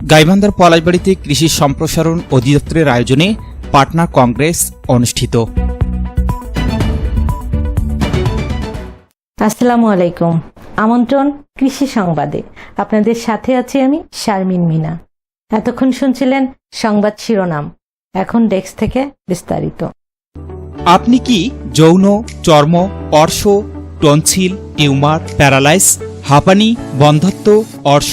গাইবান্ধার পলাশবাড়িতে কৃষি সম্প্রসারণ অধিদপ্তরের আয়োজনে পাটনা কংগ্রেস অনুষ্ঠিত। আসসালামু আলাইকুম। আমন্ত্রণ কৃষি সংবাদে। আপনাদের সাথে আছি আমি শারমিন মিনা। এতক্ষণ শুনছিলেন সংবাদ শিরোনাম। এখন ডেস্ক থেকে বিস্তারিত। আপনি কি যৌন চর্ম অর্শ টনসিল টিউমার প্যারালাইস হাঁপানি বন্ধত্ব অর্শ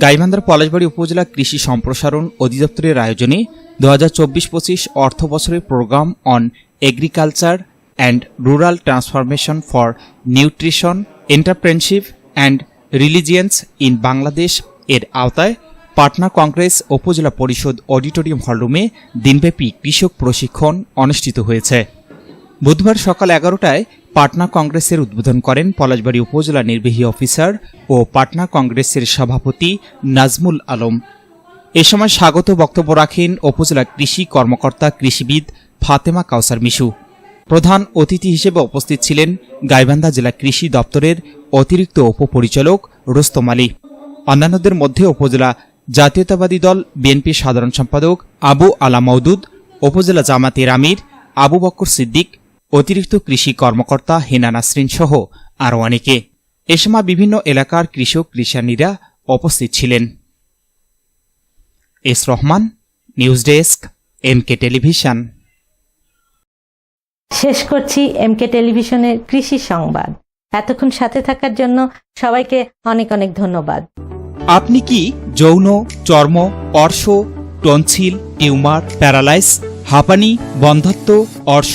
গাইবান্ধার পলাশবাড়ি উপজেলা কৃষি সম্প্রসারণ অধিদপ্তরের আয়োজনে দু হাজার চব্বিশ পঁচিশ অর্থ বছরের program on agriculture and rural transformation for nutrition, entrepreneurship and resilience in Bangladesh এর আওতায় পাটনা কংগ্রেস উপজেলা পরিষদ অডিটোরিয়াম হলরুমে দিনব্যাপী কৃষক প্রশিক্ষণ অনুষ্ঠিত হয়েছে। বুধবার সকাল এগারোটায় পাটনা কংগ্রেসের উদ্বোধন করেন পলাশবাড়ি উপজেলা নির্বাহী অফিসার ও পাটনা কংগ্রেসের সভাপতি নাজমুল আলম। এ সময় স্বাগত বক্তব্য রাখেন উপজেলা কৃষি কর্মকর্তা কৃষিবিদ ফাতেমা কাউসার মিশু। প্রধান অতিথি হিসেবে উপস্থিত ছিলেন গাইবান্ধা জেলা কৃষি দপ্তরের অতিরিক্ত উপপরিচালক রোস্তম আলী। অন্যান্যদের মধ্যে উপজেলা জাতীয়তাবাদী দল, বিএনপি সাধারণ সম্পাদক আবু আলা মওদুদ উপজেলা জামাতের আমির আবু বক্কর সিদ্দিক অতিরিক্ত কৃষি কর্মকর্তা হেনা নাসরিন সহ আরও অনেকে। এ সময় বিভিন্ন এলাকার কৃষক কৃষানীরা উপস্থিত ছিলেন। S Rahman news desk M K television. শেষ করছি এমকে টেলিভিশনের কৃষি সংবাদ। এতক্ষণ সাথে থাকার জন্য সবাইকে অনেক অনেক ধন্যবাদ। আপনি কি যৌন চর্ম অর্শ টনসিল টিউমার প্যারালাইস হাঁপানি বন্ধত্ব অর্শ